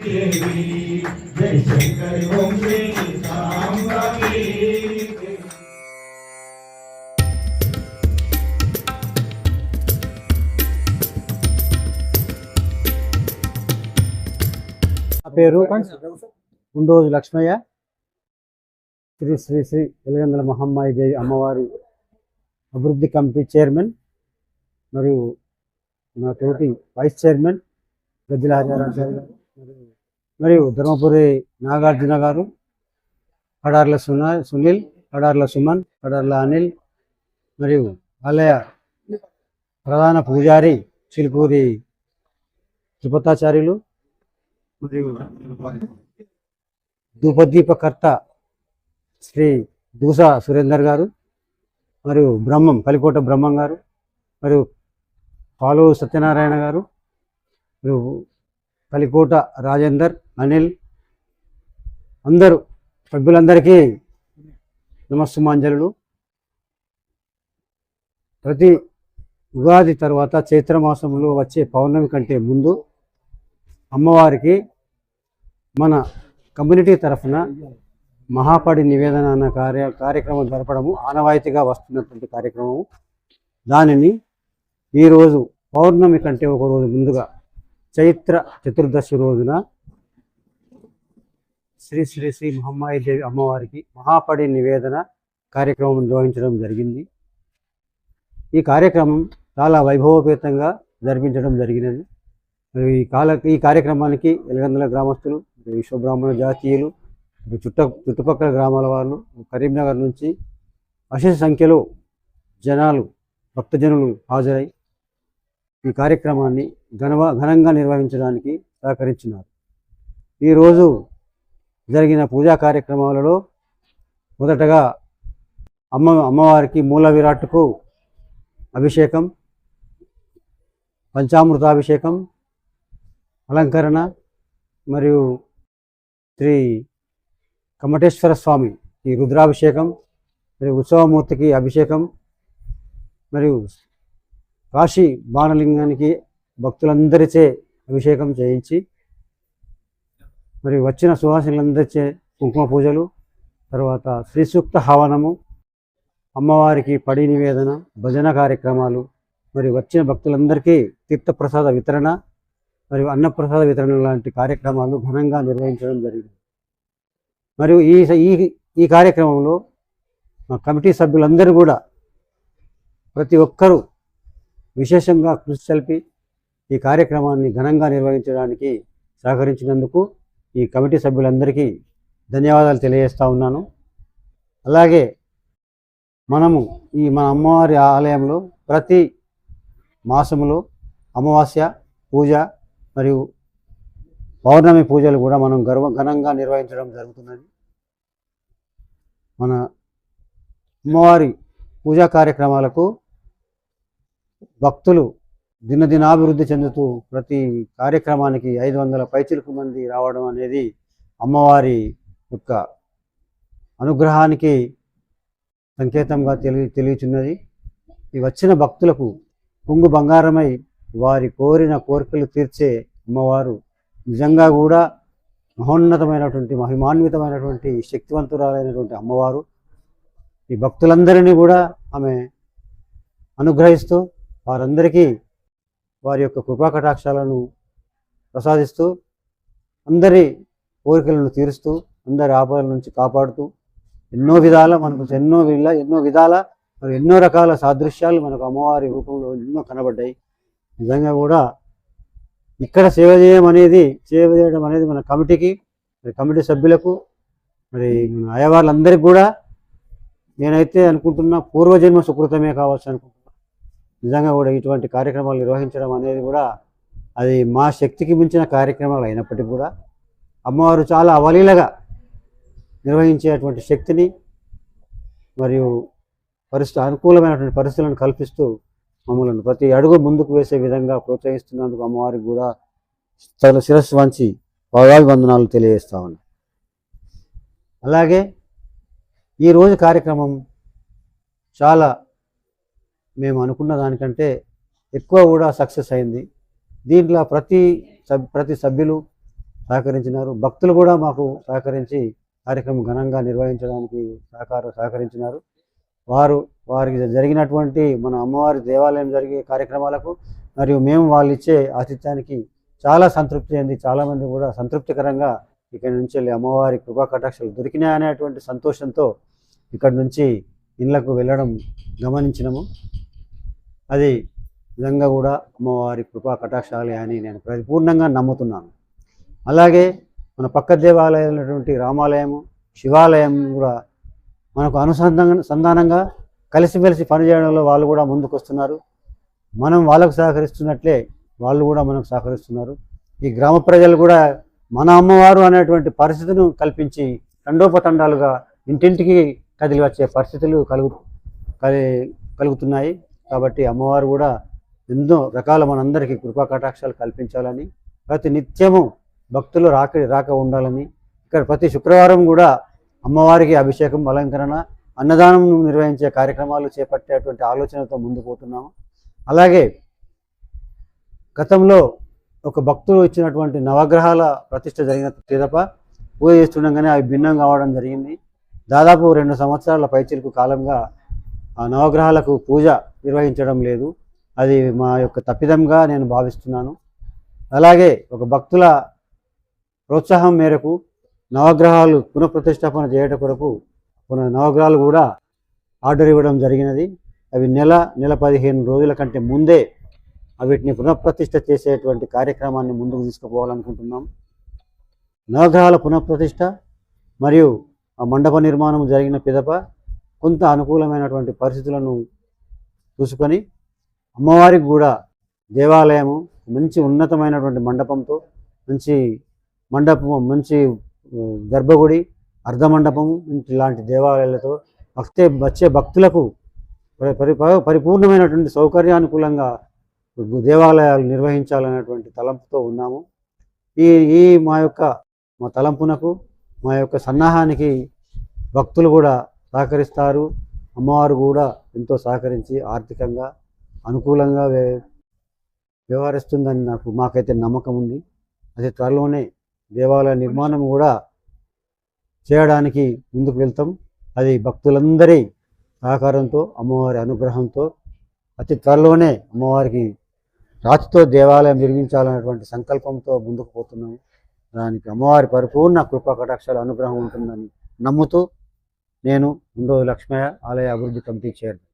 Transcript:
జై శంకరి ఓం శ్రీ నా పేరు ఉండోజు లక్ష్మయ్య. శ్రీ శ్రీ శ్రీ ఎలగందల మహమ్మాయి దేవి అమ్మవారి అభివృద్ధి కమిటీ చైర్మన్ మరియు నా తోటి వైస్ చైర్మన్ గద్దిల హరిహరాచార్య గారు. మరియు- ధర్మపురి నాగార్జున గారు కడార్ల సునా సునీల్ కడార్ల సుమన్ కడార్ల అనిల్ మరియు ఆలయ ప్రధాన పూజారి చిలుకూరి తిరుపతాచార్యులు మరియు ధూపదీపకర్త శ్రీ దూసా సురేందర్ గారు మరియు బ్రహ్మం కలికోట బ్రహ్మం గారు మరియు పాలు సత్యనారాయణ గారు మరియు కలికోట రాజేందర్ అనిల్ అందరూ సభ్యులందరికీ నమస్సుమాంజలు ప్రతి ఉగాది తర్వాత చైత్రమాసంలో వచ్చే పౌర్ణమి కంటే ముందు అమ్మవారికి మన కమ్యూనిటీ తరఫున మహాపడి నివేదన అన్న కార్య కార్యక్రమం జరపడము ఆనవాయితీగా వస్తున్నటువంటి కార్యక్రమము. దానిని ఈరోజు పౌర్ణమి కంటే ఒకరోజు ముందుగా చైత్ర చతుర్దశి రోజున శ్రీ శ్రీ శ్రీ మహమ్మాయి దేవి అమ్మవారికి మహాపడి నివేదన కార్యక్రమం నిర్వహించడం జరిగింది. ఈ కార్యక్రమం చాలా వైభవపేతంగా జరిపించడం జరిగినది. మరి ఈ కాల ఈ కార్యక్రమానికి ఎలగందల గ్రామస్తులు విశ్వబ్రాహ్మణ జాతీయులు చుట్ట చుట్టుపక్కల గ్రామాల వాళ్ళు కరీంనగర్ నుంచి అశేష సంఖ్యలో జనాలు భక్తజనులు హాజరై ఈ కార్యక్రమాన్ని ఘనవ ఘనంగా నిర్వహించడానికి సహకరించినారు. ఈరోజు జరిగిన పూజా కార్యక్రమాలలో మొదటగా అమ్మ అమ్మవారికి మూల విరాట్కు అభిషేకం పంచామృతాభిషేకం అలంకరణ మరియు శ్రీ కమటేశ్వర స్వామి ఈ రుద్రాభిషేకం మరియు ఉత్సవమూర్తికి అభిషేకం మరియు కాశీ బాణలింగానికి భక్తులందరిచే అభిషేకం చేయించి మరి వచ్చిన సువాసినులందరిచే కుంకుమ పూజలు తర్వాత శ్రీసూక్త హవనము అమ్మవారికి పడి నివేదన భజన కార్యక్రమాలు మరి వచ్చిన భక్తులందరికీ తీర్థప్రసాద వితరణ మరియు అన్నప్రసాద వితరణ లాంటి కార్యక్రమాలు ఘనంగా నిర్వహించడం జరిగింది. మరియు ఈ ఈ ఈ కార్యక్రమంలో మా కమిటీ సభ్యులందరూ కూడా ప్రతి ఒక్కరూ విశేషంగా కృషి చల్పి ఈ కార్యక్రమాన్ని ఘనంగా నిర్వహించడానికి సహకరించినందుకు ఈ కమిటీ సభ్యులందరికీ ధన్యవాదాలు తెలియజేస్తా ఉన్నాను. అలాగే మనము ఈ మన అమ్మవారి ఆలయంలో ప్రతి మాసములో అమావాస్య పూజ మరియు పౌర్ణమి పూజలు కూడా మనం గర్వ ఘనంగా నిర్వహించడం జరుగుతున్నది. మన అమ్మవారి పూజా కార్యక్రమాలకు భక్తులు దినదినాభివృద్ధి చెందుతూ ప్రతి కార్యక్రమానికి ఐదు వందల పైచిలకు మంది రావడం అనేది అమ్మవారి యొక్క అనుగ్రహానికి సంకేతంగా తెలియ తెలియచున్నది. ఈ వచ్చిన భక్తులకు పొంగు బంగారమై వారి కోరిన కోరికలు తీర్చే అమ్మవారు నిజంగా కూడా మహోన్నతమైనటువంటి మహిమాన్వితమైనటువంటి శక్తివంతురాలైనటువంటి అమ్మవారు. ఈ భక్తులందరినీ కూడా ఆమె అనుగ్రహిస్తూ వారందరికీ వారి యొక్క కృపాకటాక్షాలను ప్రసాదిస్తూ అందరి కోరికలను తీరుస్తూ అందరి ఆపదల నుంచి కాపాడుతూ ఎన్నో విధాల మనకు ఎన్నో విధ ఎన్నో విధాల మరి ఎన్నో రకాల సాదృశ్యాలు మనకు అమ్మవారి రూపంలో ఎన్నో కనబడ్డాయి. నిజంగా కూడా ఇక్కడ సేవ చేయడం అనేది సేవ చేయడం అనేది మన కమిటీకి మరి కమిటీ సభ్యులకు మరి మన అయ్యవాళ్ళందరికీ కూడా నేనైతే అనుకుంటున్నా పూర్వజన్మ సుకృతమే కావచ్చు అనుకుంటున్నాను నిజంగా కూడా ఇటువంటి కార్యక్రమాలు నిర్వహించడం అనేది కూడా అది మా శక్తికి మించిన కార్యక్రమాలు అయినప్పటికీ కూడా అమ్మవారు చాలా అవలీలగా నిర్వహించేటువంటి శక్తిని మరియు పరిస్థితి అనుకూలమైనటువంటి పరిస్థితులను కల్పిస్తూ మమ్మల్ని ప్రతి అడుగు ముందుకు వేసే విధంగా ప్రోత్సహిస్తున్నందుకు అమ్మవారికి కూడా చాలా శిరస్సు వంచి వందనాలు తెలియజేస్తా ఉన్నా. అలాగే ఈరోజు కార్యక్రమం చాలా మేము అనుకున్న దానికంటే ఎక్కువ కూడా సక్సెస్ అయింది. దీంట్లో ప్రతి సబ్ ప్రతి సభ్యులు సహకరించినారు. భక్తులు కూడా మాకు సహకరించి కార్యక్రమం ఘనంగా నిర్వహించడానికి సహకారం సహకరించినారు. వారు వారికి జరిగినటువంటి మన అమ్మవారి దేవాలయం జరిగే కార్యక్రమాలకు మరియు మేము వాళ్ళు ఇచ్చే ఆతిథ్యానికి చాలా సంతృప్తి అయింది. చాలామంది కూడా సంతృప్తికరంగా ఇక్కడి నుంచి వెళ్ళి అమ్మవారి కృపా కటాక్షాలు దొరికినాయి సంతోషంతో ఇక్కడి నుంచి ఇళ్ళకు వెళ్ళడం గమనించినము. అది నిజంగా కూడా అమ్మవారి కృపా కటాక్షాలే అని నేను పరిపూర్ణంగా నమ్ముతున్నాను. అలాగే మన పక్క దేవాలయాలైనటువంటి రామాలయము శివాలయం కూడా మనకు అనుసంధాన సంధానంగా కలిసిమెలిసి పనిచేయడంలో వాళ్ళు కూడా ముందుకు వస్తున్నారు మనం వాళ్ళకు సహకరిస్తున్నట్లే వాళ్ళు కూడా మనకు సహకరిస్తున్నారు. ఈ గ్రామ ప్రజలు కూడా మన అమ్మవారు అనేటువంటి పరిస్థితిని కల్పించి తండోపతండాలుగా ఇంటింటికి కదిలి వచ్చే పరిస్థితులు కలుగు కలి కలుగుతున్నాయి. కాబట్టి అమ్మవారు కూడా ఎన్నో రకాల మనందరికీ కృపా కటాక్షాలు కల్పించాలని ప్రతి నిత్యము భక్తులు రాక రాక ఉండాలని ఇక్కడ ప్రతి శుక్రవారం కూడా అమ్మవారికి అభిషేకం అలంకరణ అన్నదానం నిర్వహించే కార్యక్రమాలు చేపట్టేటువంటి ఆలోచనతో ముందుకు పోతున్నాము. అలాగే గతంలో ఒక భక్తులు ఇచ్చినటువంటి నవగ్రహాల ప్రతిష్ట జరిగిన తీరప పూజ చేస్తుండగానే అవి భిన్నం కావడం జరిగింది. దాదాపు రెండు సంవత్సరాల పైచిలకు కాలంగా ఆ నవగ్రహాలకు పూజ నిర్వహించడం లేదు. అది మా యొక్క తప్పిదంగా నేను భావిస్తున్నాను. అలాగే ఒక భక్తుల ప్రోత్సాహం మేరకు నవగ్రహాలు పునఃప్రతిష్టాపన చేయట కొరకు పునః నవగ్రహాలు కూడా ఆర్డర్ ఇవ్వడం జరిగినది. అవి నెల నెల పదిహేను రోజుల కంటే ముందే వీటిని పునఃప్రతిష్ఠ చేసేటువంటి కార్యక్రమాన్ని ముందుకు తీసుకుపోవాలనుకుంటున్నాం. నవగ్రహాల పునఃప్రతిష్ఠ మరియు ఆ మండప నిర్మాణం జరిగిన పిదప కొంత అనుకూలమైనటువంటి పరిస్థితులను చూసుకొని అమ్మవారికి కూడా దేవాలయము మంచి ఉన్నతమైనటువంటి మండపంతో మంచి మండపం మంచి గర్భగుడి అర్ధమండపము ఇలాంటి దేవాలయాలతో భక్తే వచ్చే భక్తులకు పరి పరిపూర్ణమైనటువంటి సౌకర్యానుకూలంగా దేవాలయాలు నిర్వహించాలనేటువంటి తలంపుతో ఉన్నాము. ఈ ఈ మా యొక్క మా తలంపునకు మా యొక్క సన్నాహానికి భక్తులు కూడా సహకరిస్తారు. అమ్మవారు కూడా ఎంతో సహకరించి ఆర్థికంగా అనుకూలంగా వ్య వ్యవహరిస్తుందని నాకు మాకైతే నమ్మకం ఉంది. అతి త్వరలోనే దేవాలయ నిర్మాణం కూడా చేయడానికి ముందుకు వెళ్తాం. అది భక్తులందరి సహకారంతో అమ్మవారి అనుగ్రహంతో అతి త్వరలోనే అమ్మవారికి రాతితో దేవాలయం నిర్మించాలనేటువంటి సంకల్పంతో ముందుకు పోతున్నాము. దానికి అమ్మవారి పరిపూర్ణ కృపా కటాక్షాల అనుగ్రహం ఉంటుందని నమ్ముతూ నేను ముందు లక్ష్మయ్య ఆలయ అభివృద్ధి కమిటీ చైర్మన్.